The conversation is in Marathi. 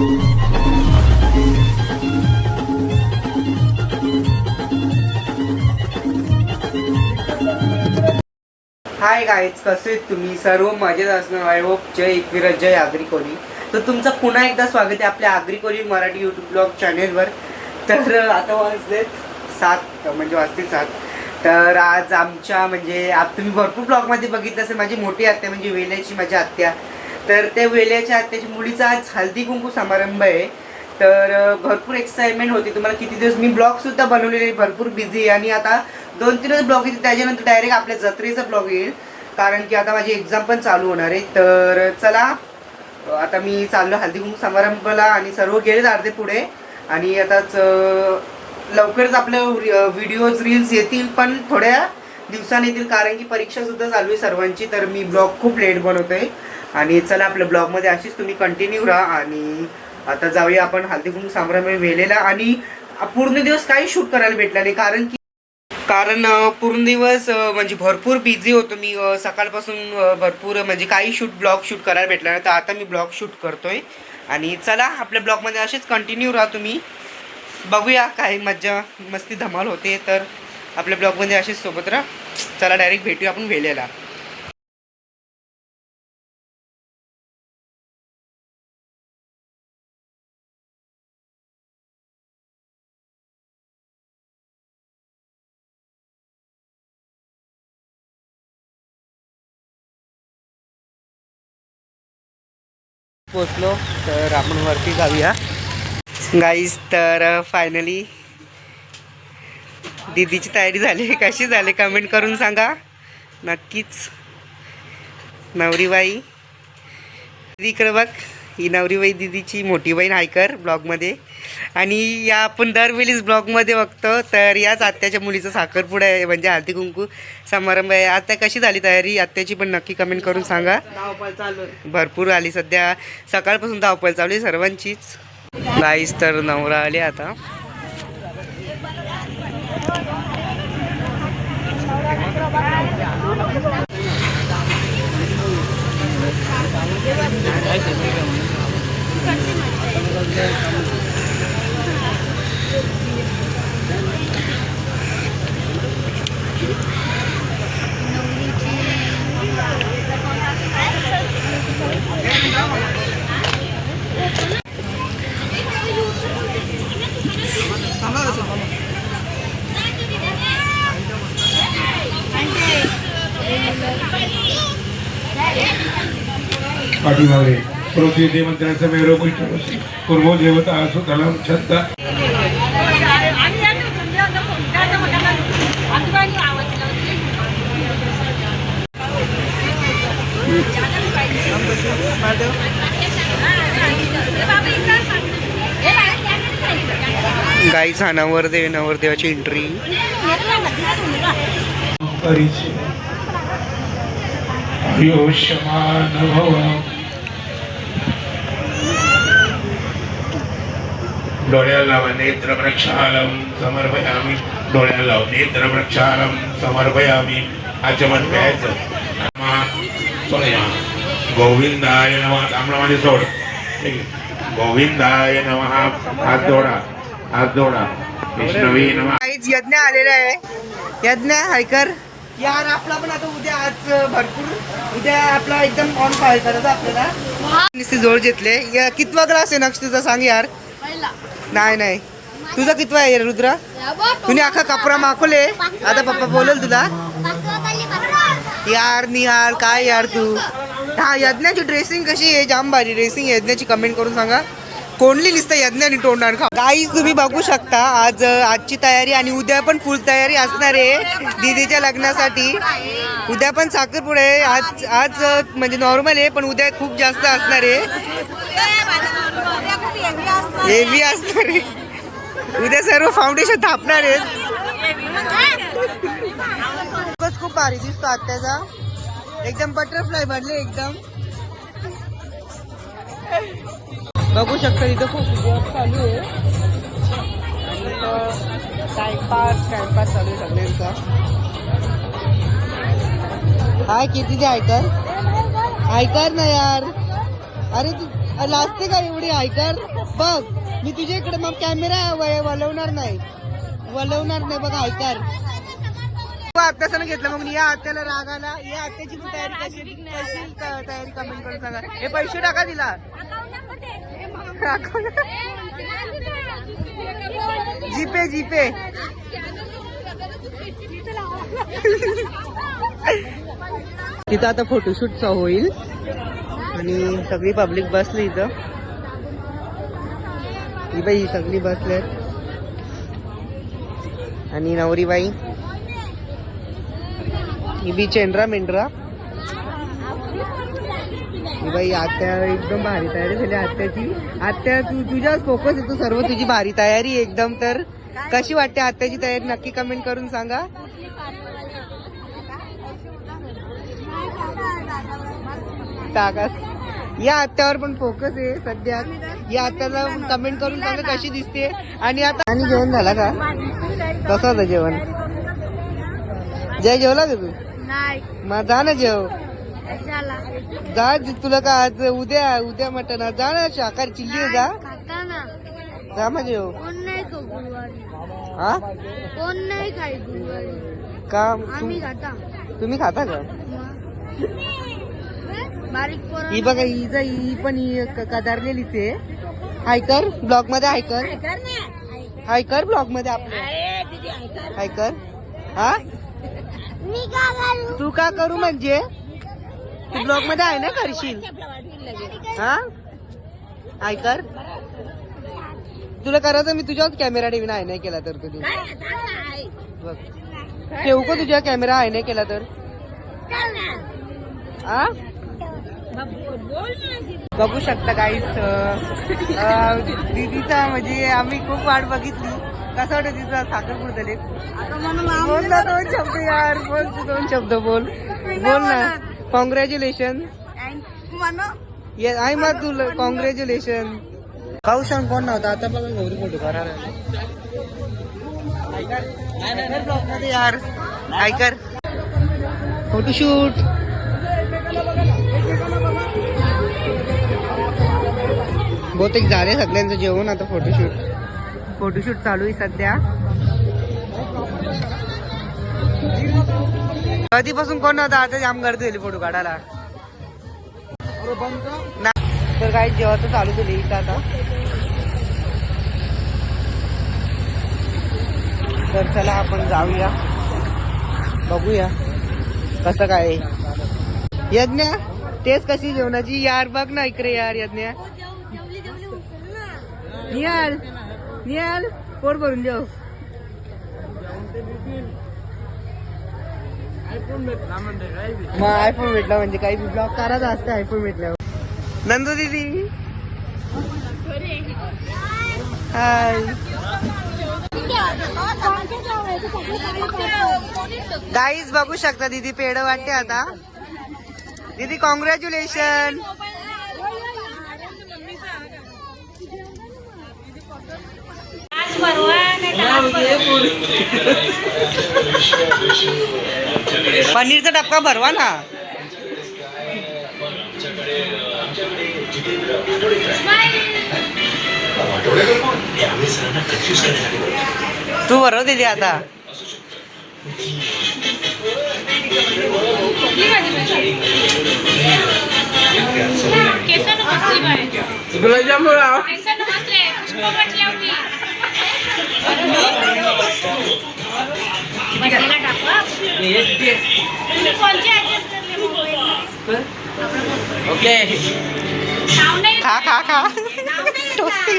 हाय गाईज कसे तुम्ही? सर्व मजेत असणार. आय होप जय एकविरा जय आगरी कोली तर तुमचं पुन्हा एकदा स्वागत आहे आपल्या आगरी कोली मराठी यूट्यूब ब्लॉग चॅनेलवर तर आता वाजलेत सात म्हणजे वाजतील सात. तर आज आमच्या म्हणजे आप तुम्ही भरपूर ब्लॉगमध्ये बघितलं असेल. माझी मोठी आत्या म्हणजे वेल्याची माझी आत्या. तर ते वेल्याच्या आत्याच्या मुलीचा आज हल्दी कुंकू समारंभ आहे. तर भरपूर एक्साइटमेंट होती. तुम्हाला किती दिवस मी ब्लॉगसुद्धा बनवलेले भरपूर बिझी आणि आता दोन तीनच ब्लॉग येतील. त्याच्यानंतर डायरेक्ट आपल्या जत्रेचा ब्लॉग येईल. कारण की आता माझी एक्झाम पण चालू होणार आहे. तर चला. आता मी चाललो हल्दी कुंकू समारंभाला आणि सर्व गेलेच अर्धे पुढे. आणि आताच लवकरच आपल्या व्हिडिओज रील्स येतील पण थोड्या दिवसांनी येतील. कारण की परीक्षासुद्धा चालू आहे सर्वांची. तर मी ब्लॉग खूप लेट बनवतो आहे आणि चला आपल्या ब्लॉगमध्ये अशीच तुम्ही कंटिन्यू राहा आणि आता जाऊया आपण हल्दी कुंकू समारंभ वेलेला आणि पूर्ण दिवस काही शूट करायला भेटला नाही. कारण की कारण पूर्ण दिवस म्हणजे भरपूर बिझी होतो मी. सकाळपासून भरपूर म्हणजे काही शूट ब्लॉग शूट करायला भेटला नाही. तर आता मी ब्लॉग शूट करतोय. आणि चला आपल्या ब्लॉगमध्ये असेच कंटिन्यू राहा तुम्ही. बघूया काय मज्जा मस्ती धमाल होते. तर आपल्या ब्लॉगमध्ये असेच सोबत राहा. चला डायरेक्ट भेटूया आपण वेलेला. पोचलो तर आपण वरती जाऊया. गाईज तर फायनली दीदीची तयारी झाली. कशी झाली कमेंट करून सांगा. नक्कीच. नवरीबाई. दीदी इकडे बघ. ही नवरीबाई दीदीची मोठी बहीण आयकर ब्लॉगमध्ये आणि या आपण दरवेळीच ब्लॉगमध्ये बघतो तर याच आत्याच्या मुलीचा साखरपुडा आहे म्हणजे हळदी कुंकू समारंभ आहे. आत्या कशी झाली तयारी? आत्याची पण नक्की कमेंट करून सांगा. धावपळ चालू भरपूर आली सध्या. सकाळपासून धावपळ चालू आहे सर्वांचीच. गाईस तर नवरा आले आता. पाठीमागे. पृथ्वी देवंत्राचा मेरो पूर्व देवता असो त्याला छत्ता गाईच हा नवरदेव नवरदेवाची एंट्री आयुष्यमान भव डोळ्याला लावा नेत्र प्रक्षालम समर्पयामी। डोळ्याला लाव नेत्र प्रक्षालम समर्पयामी आचमन प्यायचं मा- सोड। गोविंदाय नमः सोड गोविंदाय नमः। हात जोडा। हात जोडा। विष्णवी नमः। यज्ञ आलेला आहे. यज्ञ हायकर. यार आपला पण आता उद्या आज भरपूर उद्या आपला एकदम ऑन फायर करायचा आपल्याला. नुसती जोड घेतले. या कितवा क्लास आहे नक्ष तुझा सांग यार. नाही नाही. तुझा कितवा आहे रुद्रा? तुम्ही अख्खा कपडा माखवले? आता पप्पा बोलेल तुला. यार निहाल काय यार तू? हा यज्ञाची ड्रेसिंग कशी आहे? जाम भारी ड्रेसिंग यज्ञाची कमेंट करून सांगा. कोणली दिसतं यज्ञाने तोंडावर खा. गाईज तुम्ही बघू शकता आज आजची तयारी आणि उद्या पण फुल तयारी असणार आहे दीदीच्या लग्नासाठी. उद्या पण साखरपुडे आज आज म्हणजे नॉर्मल आहे पण उद्या खूप जास्त असणार आहे. हेवी असणार आहे. उद्या सर्व फाउंडेशन थापणार आहेत. खूपच खूप भारी दिसतो आत्याचा. एकदम बटरफ्लाय भरले एकदम. बघू शकता इथं खूप जॉब चालू आहे. टाइमपास टाइमपास चालू आहे सगळ्यांचा. हाय किती ते ऐकर ऐकर ना यार. अरे तू लाजते का एवढी ऐकर बघ मी तुझ्या इकडे मग कॅमेरा वळवणार नाही. वळवणार नाही बघ ऐकर आत्याचं घेतलं मग या आत्याला राग आला या आत्याची तयारी कशी कशी तयारी कमेंट करून सांगा. हे पैसे टाका जीपे जीपे. तिथं आता फोटोशूटचा होईल. आणि सगळी पब्लिक बसली इथं. ही बाई ही सगळी बसले आणि नवरीबाई. ही बी चेंड्रा मेंढरा बाई आत्या एकदम भारी तयारी झाली. आत्याची आत्या तू तुझ्याच फोकस येतो सर्व तुझी भारी तयारी एकदम. तर कशी वाटते आत्याची तयारी? नक्की कमेंट करून सांगा. या आत्यावर पण फोकस आहे सध्या. या आत्याला कमेंट करून सांगा कशी दिसते. आणि आता आणि जेवण झाला का? कसं होतं जेवण? जय जेवला का तू? मग जा ना जेव. जा तुला का आज उद्या उद्या मटण जा ना शाकाहारी चिल्ली जा खाता ना. जा कोण नाही गुरुवारी. हा? कोण नाही खाई गुरुवारी. का? आम्ही तुम- खाता. तुम्ही खाता का? मग. बारीक पोरं ही बघा ही जा ही पण ही कदारलेलीच आहे. हायकर ब्लॉगमध्ये हायकर? हायकर ब्लॉगमध्ये आपल्या हायकर. हा? तू का करू म्हणजे? तू ब्लॉगमध्ये आहे ना करशील? हा? ऐकर तुला करायचं मी तुझ्याच कॅमेरा ठेवीन आहे नाही केला तर तुझी बघ. ठेवू का तुझ्या कॅमेरा आहे नाही केला तर? आ? बघू शकता काहीच दीदीचा म्हणजे आम्ही खूप वाट बघितली. कसं वाटत तिचा साखरपूर झाले? बोल ना दोन शब्द यार बोल तू दोन शब्द बोल. बोल ना. कॉंग्रॅच्युलेशन ये आहे मग तुला कॉंग्रॅच्युलेशन खाऊ सांग कोण नव्हता? आता बघा गौरी फोटो मध्ये यार. ऐकर. फोटोशूट बहुतेक झाले सगळ्यांचं जेवण आता फोटोशूट फोटोशूट चालू आहे सध्या. कधीपासून कोण नव्हता? आता जाम गर्दी झाली फोटो काढायला. ना- तर काही जेवायचं चालू केली इथं आता. तर चला आपण जाऊया. बघूया कसं काय. यज्ञ तेच कशी जेवणाची? यार बघ ना इकडे यार यज्ञ. निहाल निहाल पोट भरून जेव. मग आयफोन भेटला म्हणजे काही ब्लॉग करायचा असते आयफोन भेटल्यावर. नंदू दीदी. हाय गाईज बघू शकता दीदी पेड वाटते आता. दीदी कॉंग्रॅच्युलेशन पनीरचा डबका भरवा ना. तू भरव दीदी आता. खा खा खा टोस्टी